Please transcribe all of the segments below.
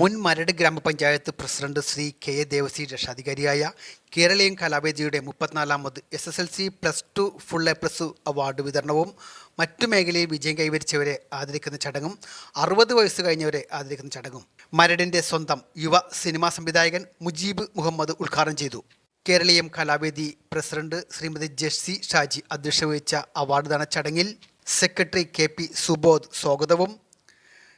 മുൻ മരട് ഗ്രാമപഞ്ചായത്ത് president Shri K A Devasi രക്ഷാധികാരിയായ Keraleeyam കലാവേദിയുടെ മുപ്പത്തിനാലാമത് S S L C plus two full A plus award വിതരണവും മറ്റു മേഖലയിൽ വിജയം കൈവരിച്ചവരെ ആദരിക്കുന്ന ചടങ്ങും അറുപത് വയസ്സ് കഴിഞ്ഞവരെ ആദരിക്കുന്ന ചടങ്ങും മരടിന്റെ സ്വന്തം യുവ സിനിമാ സംവിധായകൻ മുജീബ് മുഹമ്മദ് ഉദ്ഘാടനം ചെയ്തു. കേരളീയം കലാവേദി പ്രസിഡന്റ് ശ്രീമതി ജെസ്സി ഷാജി അധ്യക്ഷത വഹിച്ച അവാർഡ് ദാന ചടങ്ങിൽ സെക്രട്ടറി കെ പി സുബോധ് സ്വാഗതവും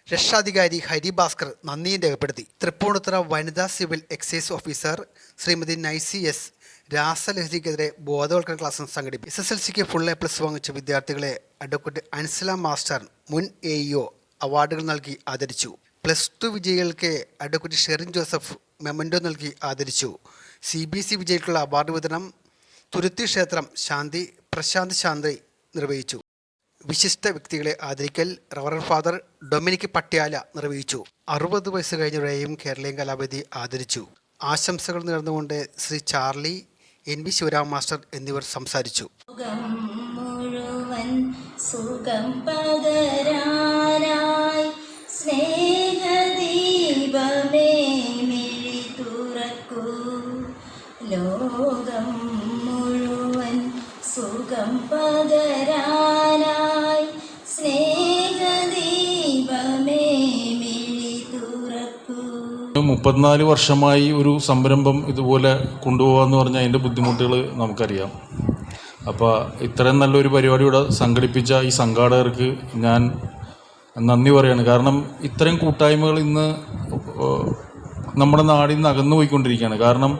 രക്ഷാധികാരി ഹരിഭാസ്കർ നന്ദിയും രേഖപ്പെടുത്തി. തൃപ്പൂണിത്തുറ വനിതാ civil excise officer Shrimati Naisy S രാസലഹരിക്കെതിരെ ബോധവൽക്കരണ ക്ലാസ് സംഘടിപ്പിച്ചു. എസ് എസ് എൽ സിക്ക് ഫുൾ എ പ്ലസ് വാങ്ങിച്ച വിദ്യാർത്ഥികളെ അഡ്വക്കേറ്റ് അൻസല മാസ്റ്റർ മുൻ എ ഇഒ അവാർഡുകൾ നൽകി ആദരിച്ചു. പ്ലസ് ടു വിജയികൾക്ക് അഡ്വക്കേറ്റ് ഷെറിൻ ജോസഫ് മെമൻഡോ നൽകി ആദരിച്ചു. സി ബി എസ് വിജയിക്കുള്ള വിജയികൾക്കുള്ള അവാർഡ് വിതരണം തുരുത്തി ക്ഷേത്രം ശാന്തി പ്രശാന്ത് ശാന്തി നിർവഹിച്ചു. വിശിഷ്ട വ്യക്തികളെ ആദരിക്കൽ റവറൻ ഫാദർ ഡൊമിനിക് പട്യാല നിർവഹിച്ചു. അറുപത് വയസ്സ് കഴിഞ്ഞവരെയും കേരളീയ കലാപതി ആദരിച്ചു. ആശംസകൾ നേർന്നുകൊണ്ട് Shri Charlie N V Sivaram master എന്നിവർ സംസാരിച്ചു. സുഖം ലോകം മുഴുവൻ സുഖം പകരാനായി മുപ്പത്തിനാല് വർഷമായി ഒരു സംരംഭം ഇതുപോലെ കൊണ്ടുപോകാന്ന് പറഞ്ഞാൽ അതിന്റെ ബുദ്ധിമുട്ടുകൾ നമുക്കറിയാം. അപ്പോൾ ഇത്രയും നല്ലൊരു പരിപാടി ഇവിടെ സംഘടിപ്പിച്ച ഈ സംഘാടകർക്ക് ഞാൻ നന്ദി പറയാണ്. കാരണം ഇത്രയും കൂട്ടായ്മകൾ ഇന്ന് നമ്മുടെ നാടിൽ നിന്ന് അകന്നു പോയിക്കൊണ്ടിരിക്കുകയാണ്. കാരണം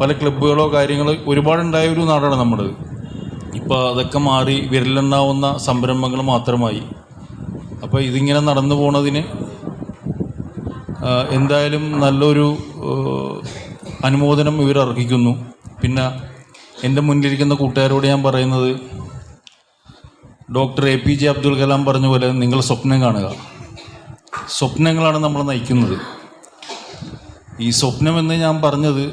പല ക്ലബ്ബുകളോ കാര്യങ്ങളോ ഒരുപാടുണ്ടായ ഒരു നാടാണ് നമ്മുടെ ഇപ്പോൾ അതൊക്കെ മാറി വിരലെണ്ണാവുന്ന സംരംഭങ്ങൾ മാത്രമായി. അപ്പോൾ ഇതിങ്ങനെ നടന്നു പോണതിന് എന്തായാലും നല്ലൊരു അനുമോദനം ഇവർ അർഹിക്കുന്നു. പിന്നെ എന്റെ മുന്നിലിരിക്കുന്ന കൂട്ടുകാരോട് ഞാൻ പറയുന്നത് doctor A P J Abdul Kalam പറഞ്ഞ പോലെ നിങ്ങൾ സ്വപ്നം കാണുക. സ്വപ്നങ്ങളാണ് നമ്മൾ നയിക്കുന്നത്. ഈ സ്വപ്നം എന്ന് ഞാൻ പറഞ്ഞത്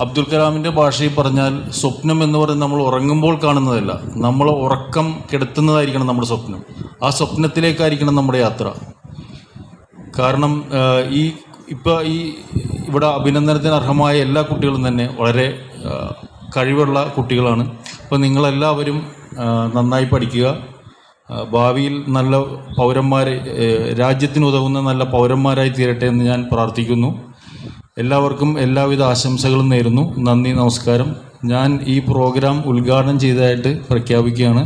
അബ്ദുൽ കലാമിന്റെ ഭാഷയിൽ പറഞ്ഞാൽ സ്വപ്നം എന്ന് പറയുന്നത് നമ്മൾ ഉറങ്ങുമ്പോൾ കാണുന്നതല്ല. നമ്മൾ ഉറക്കം കെടുത്തുന്നതായിരിക്കണം നമ്മുടെ സ്വപ്നം. ആ സ്വപ്നത്തിലേക്കായിരിക്കണം നമ്മുടെ യാത്ര. കാരണം ഈ ഇപ്പോൾ ഈ ഇവിടെ അഭിനന്ദനത്തിന് അർഹമായ എല്ലാ കുട്ടികളും തന്നെ വളരെ കഴിവുള്ള കുട്ടികളാണ്. അപ്പോൾ നിങ്ങളെല്ലാവരും നന്നായി പഠിക്കുക. ഭാവിയിൽ നല്ല പൗരന്മാർ രാജ്യത്തിന് ഉതകുന്ന നല്ല പൗരന്മാരായി തീരട്ടെ എന്ന് ഞാൻ പ്രാർത്ഥിക്കുന്നു. എല്ലാവർക്കും എല്ലാവിധ ആശംസകളും നേരുന്നു. നന്ദി നമസ്കാരം. ഞാൻ ഈ പ്രോഗ്രാം ഉദ്ഘാടനം ചെയ്തതായിട്ട് പ്രഖ്യാപിക്കുകയാണ്.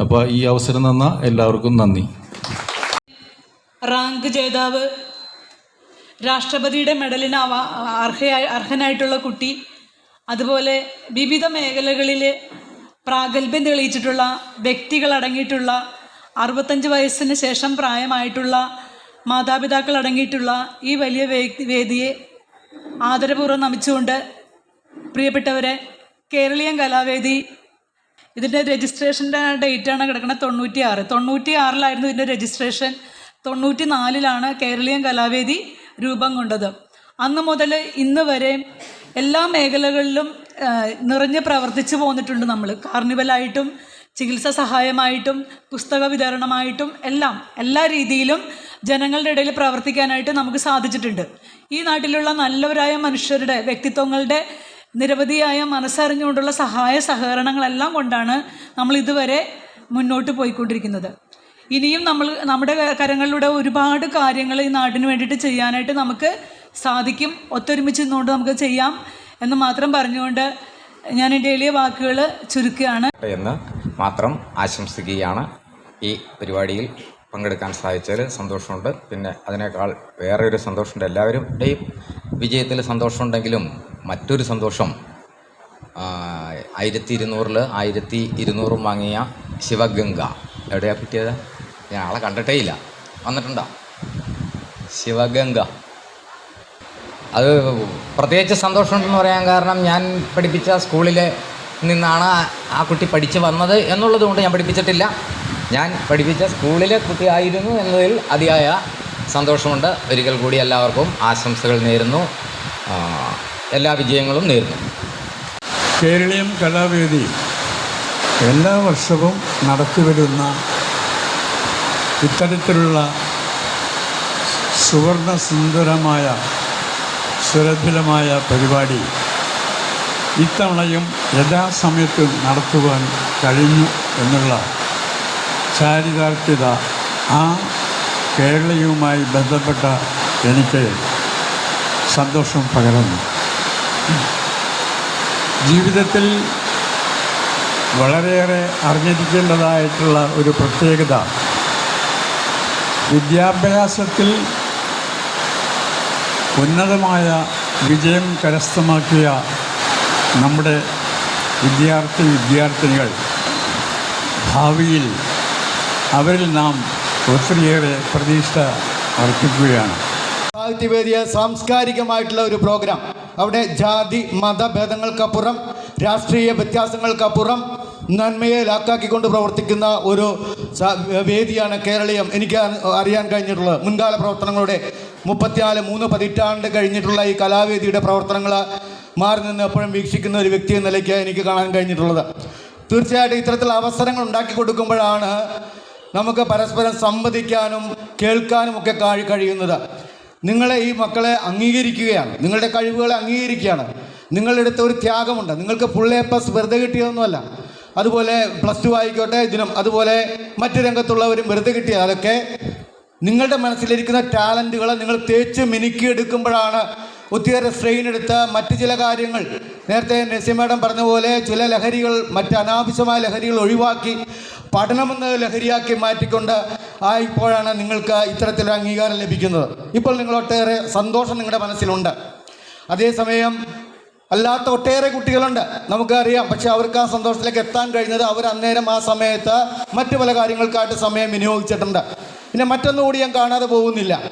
അപ്പോൾ ഈ അവസരം തന്ന എല്ലാവർക്കും നന്ദി. റാങ്ക് ജേതാവ് രാഷ്ട്രപതിയുടെ മെഡലിന് അർഹയായി അർഹനായിട്ടുള്ള കുട്ടി അതുപോലെ വിവിധ മേഖലകളിൽ പ്രാഗൽഭ്യം തെളിയിച്ചിട്ടുള്ള വ്യക്തികളടങ്ങിയിട്ടുള്ള അറുപത്തഞ്ച് വയസ്സിന് ശേഷം പ്രായമായിട്ടുള്ള മാതാപിതാക്കൾ അടങ്ങിയിട്ടുള്ള ഈ വലിയ വേദിയെ ആദരപൂർവം നമിച്ചുകൊണ്ട് പ്രിയപ്പെട്ടവരെ കേരളീയം കലാവേദി ഇതിന്റെ രജിസ്ട്രേഷന്റെ ഡേറ്റാണ് കിടക്കുന്നത് തൊണ്ണൂറ്റി ആറ് തൊണ്ണൂറ്റി ആറിലായിരുന്നു ഇതിന്റെ രജിസ്ട്രേഷൻ. തൊണ്ണൂറ്റി നാലിലാണ് കേരളീയ കലാവേദി രൂപം കൊണ്ടത്. അന്ന് മുതൽ ഇന്ന് വരെ എല്ലാ മേഖലകളിലും നിറഞ്ഞ് പ്രവർത്തിച്ചു പോന്നിട്ടുണ്ട് നമ്മൾ കാർണിവലായിട്ടും ചികിത്സ സഹായമായിട്ടും പുസ്തക വിതരണമായിട്ടും എല്ലാം എല്ലാ രീതിയിലും ജനങ്ങളുടെ ഇടയിൽ പ്രവർത്തിക്കാനായിട്ട് നമുക്ക് സാധിച്ചിട്ടുണ്ട്. ഈ നാട്ടിലുള്ള നല്ലവരായ മനുഷ്യരുടെ വ്യക്തിത്വങ്ങളുടെ നിരവധിയായ മനസ്സറിഞ്ഞുകൊണ്ടുള്ള സഹായ സഹകരണങ്ങളെല്ലാം കൊണ്ടാണ് നമ്മൾ ഇതുവരെ മുന്നോട്ട് പോയിക്കൊണ്ടിരിക്കുന്നത്. ഇനിയും നമ്മൾ നമ്മുടെ കരങ്ങളിലൂടെ ഒരുപാട് കാര്യങ്ങൾ ഈ നാടിന് വേണ്ടിയിട്ട് ചെയ്യാനായിട്ട് നമുക്ക് സാധിക്കും. ഒത്തൊരുമിച്ച് നിന്നുകൊണ്ട് നമുക്ക് ചെയ്യാം എന്ന് മാത്രം പറഞ്ഞുകൊണ്ട് ഞാൻ എന്റെ എളിയ വാക്കുകൾ ചുരുക്കുകയാണ്. എന്ന് മാത്രം ആശംസിക്കുകയാണ്. ഈ പരിപാടിയിൽ പങ്കെടുക്കാൻ സാധിച്ചതിൽ സന്തോഷമുണ്ട്. പിന്നെ അതിനേക്കാൾ വേറെ ഒരു സന്തോഷമുണ്ട് എല്ലാവരുടെയും വിജയത്തിൽ സന്തോഷമുണ്ടെങ്കിലും മറ്റൊരു സന്തോഷം ആയിരത്തി ഇരുന്നൂറിൽ ആയിരത്തി ഇരുന്നൂറും വാങ്ങിയ ശിവഗംഗ. എവിടെയാണ് കിട്ടിയത്? ഞാൻ ആളെ കണ്ടിട്ടേ ഇല്ല. വന്നിട്ടുണ്ടോ? ശിവഗംഗ. അത് പ്രത്യേകിച്ച് സന്തോഷമുണ്ടെന്ന് പറയാൻ കാരണം ഞാൻ പഠിപ്പിച്ച സ്കൂളിൽ നിന്നാണ് ആ- കുട്ടി പഠിച്ച് വന്നത് എന്നുള്ളത് കൊണ്ട് ഞാൻ പഠിപ്പിച്ചിട്ടില്ല. ഞാൻ പഠിപ്പിച്ച സ്കൂളിലെ കുട്ടിയായിരുന്നു എന്നതിൽ അതിയായ സന്തോഷമുണ്ട്. ഒരിക്കൽ കൂടി എല്ലാവർക്കും ആശംസകൾ നേരുന്നു. എല്ലാ വിജയങ്ങളും നേരുന്നു. കേരളീയം കലാവേദി എല്ലാ വർഷവും നടത്തിവരുന്ന ഇത്തരത്തിലുള്ള സുവർണ സുന്ദരമായ സുരഭിലമായ പരിപാടി ഇത്തവണയും യഥാസമയത്ത് നടത്തുവാൻ കഴിഞ്ഞു എന്നുള്ള ചാരിതാർത്ഥ്യത ആ കേരളീയവുമായി ബന്ധപ്പെട്ട എനിക്ക് സന്തോഷം പകരുന്നു. ജീവിതത്തിൽ വളരെയേറെ അറിഞ്ഞിരിക്കേണ്ടതായിട്ടുള്ള ഒരു പ്രത്യേകത വിദ്യാഭ്യാസത്തിൽ ഉന്നതമായ വിജയം കരസ്ഥമാക്കിയ നമ്മുടെ വിദ്യാർത്ഥി വിദ്യാർത്ഥിനികൾ ഭാവിയിൽ അവരിൽ നാം ഒത്തിരിയേറെ പ്രതീക്ഷ അർപ്പിക്കുകയാണ്. സാഹിത്യവേദിയ സാംസ്കാരികമായിട്ടുള്ള ഒരു പ്രോഗ്രാം. അവിടെ ജാതി മതഭേദങ്ങൾക്കപ്പുറം രാഷ്ട്രീയ വ്യത്യാസങ്ങൾക്കപ്പുറം നന്മയെ ലാക്കാക്കിക്കൊണ്ട് പ്രവർത്തിക്കുന്ന ഒരു വേദിയാണ് കേരളീയം. എനിക്ക് അറിയാൻ കഴിഞ്ഞിട്ടുള്ളത്. മുൻകാല പ്രവർത്തനങ്ങളുടെ മുപ്പത്തിനാല് മൂന്ന് പതിറ്റാണ്ട് കഴിഞ്ഞിട്ടുള്ള ഈ കലാവേദിയുടെ പ്രവർത്തനങ്ങൾ മാറി നിന്ന് എപ്പോഴും വീക്ഷിക്കുന്ന ഒരു വ്യക്തി എന്ന നിലയ്ക്ക് എനിക്ക് കാണാൻ കഴിഞ്ഞിട്ടുള്ളത്. തീർച്ചയായിട്ടും ഇത്തരത്തിലുള്ള അവസരങ്ങൾ ഉണ്ടാക്കി കൊടുക്കുമ്പോഴാണ് നമുക്ക് പരസ്പരം സംവദിക്കാനും കേൾക്കാനും ഒക്കെ കഴി കഴിയുന്നത്. നിങ്ങളെ ഈ മക്കളെ അംഗീകരിക്കുകയാണ്. നിങ്ങളുടെ കഴിവുകളെ അംഗീകരിക്കുകയാണ്. നിങ്ങളുടെ അടുത്ത് ഒരു ത്യാഗമുണ്ട്. നിങ്ങൾക്ക് ഫുൾ എ വെറുതെ കിട്ടിയതൊന്നുമല്ല. അതുപോലെ പ്ലസ് ടു ആയിക്കോട്ടെ ഇതിനും അതുപോലെ മറ്റു രംഗത്തുള്ളവരും വെറുതെ കിട്ടിയ അതൊക്കെ നിങ്ങളുടെ മനസ്സിലിരിക്കുന്ന ടാലന്റുകളെ നിങ്ങൾ തേച്ച് മിനുക്കിയെടുക്കുമ്പോഴാണ് ഒത്തിരി സ്ട്രെയിൻ എടുത്ത് മറ്റ് ചില കാര്യങ്ങൾ. നേരത്തെ നസീം മാഡം പറഞ്ഞ പോലെ ചില ലഹരികൾ മറ്റ് അനാവശ്യമായ ലഹരികൾ ഒഴിവാക്കി പഠനമെന്ന ലഹരിയാക്കി മാറ്റിക്കൊണ്ട് ആയപ്പോഴാണ് നിങ്ങൾക്ക് ഇത്തരത്തിലൊരു അംഗീകാരം ലഭിക്കുന്നത്. ഇപ്പോൾ നിങ്ങൾ ഒട്ടേറെ സന്തോഷം നിങ്ങളുടെ മനസ്സിലുണ്ട്. അതേസമയം അല്ലാത്ത ഒട്ടേറെ കുട്ടികളുണ്ട്. നമുക്കറിയാം. പക്ഷെ അവർക്ക് ആ സന്തോഷത്തിലേക്ക് എത്താൻ കഴിഞ്ഞത് അവർ അന്നേരം ആ സമയത്ത് മറ്റു പല കാര്യങ്ങൾക്കായിട്ട് സമയം വിനിയോഗിച്ചിട്ടുണ്ട്. പിന്നെ മറ്റൊന്നുകൂടി ഞാൻ കാണാതെ പോകുന്നില്ല.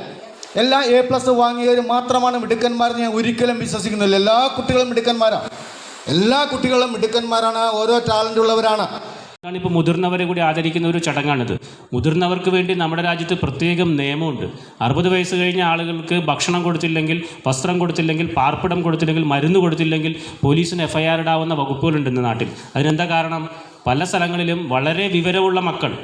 എല്ലാ എ പ്ലസ് വാങ്ങിയവർ മാത്രമാണ് മിടുക്കന്മാരെന്ന് ഞാൻ ഒരിക്കലും വിശ്വസിക്കുന്നില്ല. എല്ലാ കുട്ടികളും മിടുക്കന്മാരാണ് എല്ലാ കുട്ടികളും മിടുക്കന്മാരാണ്. ഓരോ ടാലന്റ് ഉള്ളവരാണ്. ഇപ്പോൾ മുതിർന്നവരെ കൂടി ആദരിക്കുന്ന ഒരു ചടങ്ങാണിത്. മുതിർന്നവർക്ക് വേണ്ടി നമ്മുടെ രാജ്യത്ത് പ്രത്യേകം നിയമമുണ്ട്. അറുപത് വയസ്സ് കഴിഞ്ഞ ആളുകൾക്ക് ഭക്ഷണം കൊടുത്തില്ലെങ്കിൽ വസ്ത്രം കൊടുത്തില്ലെങ്കിൽ പാർപ്പിടം കൊടുത്തില്ലെങ്കിൽ മരുന്ന് കൊടുത്തില്ലെങ്കിൽ പോലീസിന് എഫ് ഐ ആർ ഇടാവുന്ന വകുപ്പുകളുണ്ട് ഇന്ന് നാട്ടിൽ. അതിനെന്താ കാരണം? പല സ്ഥലങ്ങളിലും വളരെ വിവരമുള്ള മക്കൾ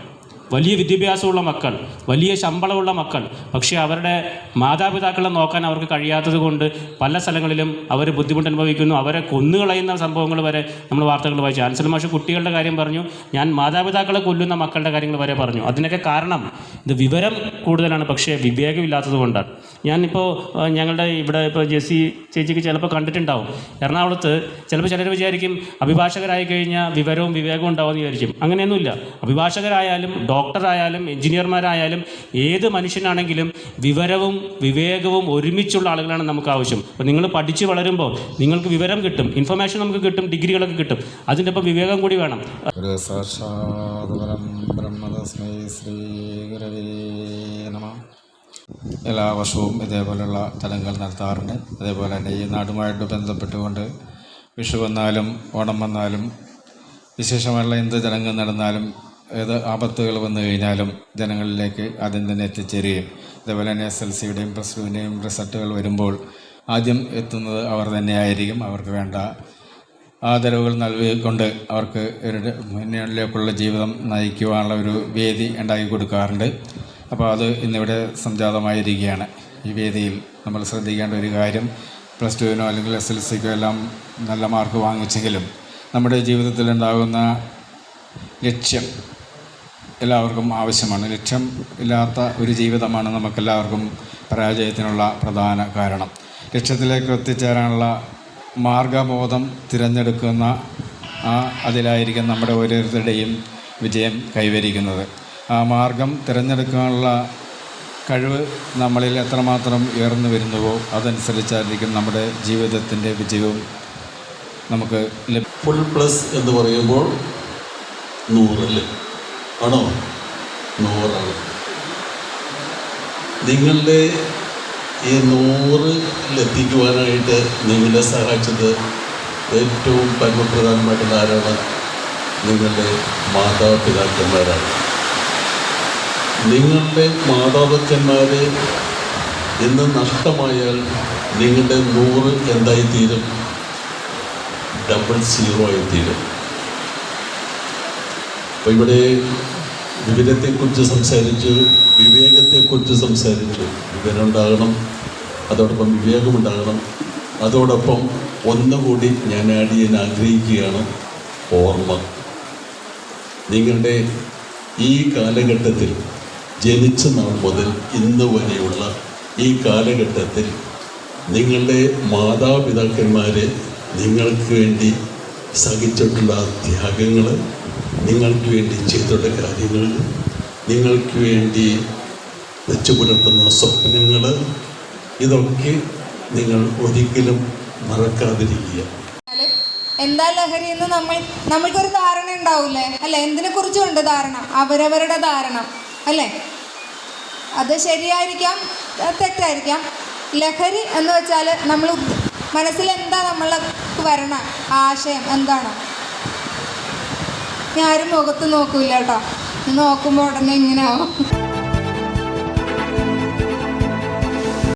വലിയ വിദ്യാഭ്യാസമുള്ള മക്കൾ വലിയ ശമ്പളമുള്ള മക്കൾ പക്ഷേ അവരുടെ മാതാപിതാക്കളെ നോക്കാൻ അവർക്ക് കഴിയാത്തത് കൊണ്ട് പല സ്ഥലങ്ങളിലും അവർ ബുദ്ധിമുട്ട് അനുഭവിക്കുന്നു. അവരെ കൊന്നുകളയുന്ന സംഭവങ്ങൾ വരെ നമ്മൾ വാർത്തകൾ വായിച്ചു. ആൻസൽ മാഷ് കുട്ടികളുടെ കാര്യം പറഞ്ഞു ഞാൻ മാതാപിതാക്കളെ കൊല്ലുന്ന മക്കളുടെ കാര്യങ്ങൾ വരെ പറഞ്ഞു. അതിനൊക്കെ കാരണം ഇത് വിവരം കൂടുതലാണ് പക്ഷേ വിവേകമില്ലാത്തത് കൊണ്ടാണ്. ഞാനിപ്പോൾ ഞങ്ങളുടെ ഇവിടെ ഇപ്പോൾ ജെസ്സി ചേച്ചിക്ക് ചിലപ്പോൾ കണ്ടിട്ടുണ്ടാവും. എറണാകുളത്ത് ചിലപ്പോൾ ചിലർ വിചാരിക്കും അഭിഭാഷകരായി കഴിഞ്ഞാൽ വിവരവും വിവേകവും ഉണ്ടാവുമെന്ന് വിചാരിക്കും. അങ്ങനെയൊന്നുമില്ല. അഭിഭാഷകരായാലും ഡോക്ടറായാലും എഞ്ചിനീയർമാരായാലും ഏത് മനുഷ്യനാണെങ്കിലും വിവരവും വിവേകവും ഒരുമിച്ചുള്ള ആളുകളാണ് നമുക്ക് ആവശ്യം. അപ്പോൾ നിങ്ങൾ പഠിച്ച് വളരുമ്പോൾ നിങ്ങൾക്ക് വിവരം കിട്ടും ഇൻഫർമേഷൻ നമുക്ക് കിട്ടും ഡിഗ്രികളൊക്കെ കിട്ടും. അതിന്റെ ഒപ്പം വിവേകം കൂടി വേണം. എല്ലാ വർഷവും ഇതേപോലെയുള്ള ചടങ്ങുകൾ നടത്താറുണ്ട്. അതേപോലെ തന്നെ ഈ നാടുമായിട്ട് ബന്ധപ്പെട്ടുകൊണ്ട് വിഷു വന്നാലും ഓണം വന്നാലും വിശേഷമായിട്ടുള്ള എന്ത് ചടങ്ങ് നടന്നാലും ഏത് ആപത്തുകൾ വന്നു കഴിഞ്ഞാലും ജനങ്ങളിലേക്ക് ആദ്യം തന്നെ എത്തിച്ചേരുകയും അതേപോലെ തന്നെ എസ് എൽ സിയുടെയും പ്ലസ് ടുവിന്റെയും റിസൾട്ടുകൾ വരുമ്പോൾ ആദ്യം എത്തുന്നത് അവർ തന്നെയായിരിക്കും. അവർക്ക് വേണ്ട ആദരവുകൾ നൽകിക്കൊണ്ട് അവർക്ക് മുന്നിലേക്കുള്ള ജീവിതം നയിക്കുവാനുള്ള ഒരു വേദി ഉണ്ടാക്കി കൊടുക്കാറുണ്ട്. അപ്പോൾ അത് ഇന്നിവിടെ സംജാതമായിരിക്കുകയാണ്. ഈ വേദിയിൽ നമ്മൾ ശ്രദ്ധിക്കേണ്ട ഒരു കാര്യം പ്ലസ് ടുവിനോ അല്ലെങ്കിൽ എസ് എൽ സിക്കോ എല്ലാം നല്ല മാർക്ക് വാങ്ങിച്ചെങ്കിലും നമ്മുടെ ജീവിതത്തിലുണ്ടാകുന്ന ലക്ഷ്യം എല്ലാവർക്കും ആവശ്യമാണ്. ലക്ഷ്യം ഇല്ലാത്ത ഒരു ജീവിതമാണ് നമുക്കെല്ലാവർക്കും പരാജയത്തിനുള്ള പ്രധാന കാരണം. ലക്ഷ്യത്തിലേക്ക് എത്തിച്ചേരാനുള്ള മാർഗബോധം തിരഞ്ഞെടുക്കുന്ന ആ അതിലായിരിക്കും നമ്മുടെ ഓരോരുത്തരുടെയും വിജയം കൈവരിക്കുന്നത്. ആ മാർഗം തിരഞ്ഞെടുക്കാനുള്ള കഴിവ് നമ്മളിൽ എത്രമാത്രം ഉയർന്നു വരുന്നുവോ അതനുസരിച്ചായിരിക്കും നമ്മുടെ ജീവിതത്തിന്റെ വിജയവും നമുക്ക് ഫുൾ പ്ലസ് എന്ന് പറയുമ്പോൾ നൂറല്ലേ ആണോ? നൂറാണ് നിങ്ങളുടെ ഈ നൂറിലെത്തിക്കുവാനായിട്ട് നിങ്ങളെ സഹായിച്ചത് ഏറ്റവും പരമപ്രധാനമായിട്ടുള്ള ആരാണ്? നിങ്ങളുടെ മാതാപിതാക്കന്മാരാണ്. നിങ്ങളുടെ മാതാപിതാക്കന്മാർ ഇന്ന് നഷ്ടമായാൽ നിങ്ങളുടെ നൂറ് എന്തായി തീരും ഡബിൾ സീറോ ആയി തീരും അപ്പോൾ ഇവിടെ വിവരത്തെക്കുറിച്ച് സംസാരിച്ചു വിവേകത്തെക്കുറിച്ച് സംസാരിച്ചു വിവരം ഉണ്ടാകണം അതോടൊപ്പം വിവേകമുണ്ടാകണം. അതോടൊപ്പം ഒന്നുകൂടി ഞാൻ ആഡ് ചെയ്യാൻ ആഗ്രഹിക്കുകയാണ് ഓർമ്മ. നിങ്ങളുടെ ഈ കാലഘട്ടത്തിൽ ജനിച്ച നാൾ മുതൽ ഇന്ന് വരെയുള്ള ഈ കാലഘട്ടത്തിൽ നിങ്ങളുടെ മാതാപിതാക്കന്മാരെ നിങ്ങൾക്ക് വേണ്ടി സഹിച്ചിട്ടുള്ള ത്യാഗങ്ങൾ നിങ്ങൾക്ക് വേണ്ടി ചെയ്തുള്ള കാര്യങ്ങൾ നിങ്ങൾക്ക് വേണ്ടി വെച്ചു പുലർത്തുന്ന സ്വപ്നങ്ങൾ ഇതൊക്കെ നിങ്ങൾ ഒരിക്കലും മറക്കാതിരിക്കുക. എന്താ ലഹരി എന്ന് നമ്മൾ നമ്മൾക്കൊരു ധാരണ ഉണ്ടാവില്ലേ അല്ലെ? എന്തിനെ കുറിച്ചുണ്ട് ധാരണ? അവരവരുടെ ധാരണ. അല്ലേ? അത് ശരിയായിരിക്കാം തെറ്റായിരിക്കാം. ലഹരി എന്ന് വെച്ചാൽ നമ്മൾ മനസ്സിൽ എന്താ നമ്മൾക്ക് വരണ? ആശയം എന്താണ്? ആരും മുഖത്ത് നോക്കൂല കേട്ടോ. നോക്കുമ്പോൾ ഉടനെ ഇങ്ങനെ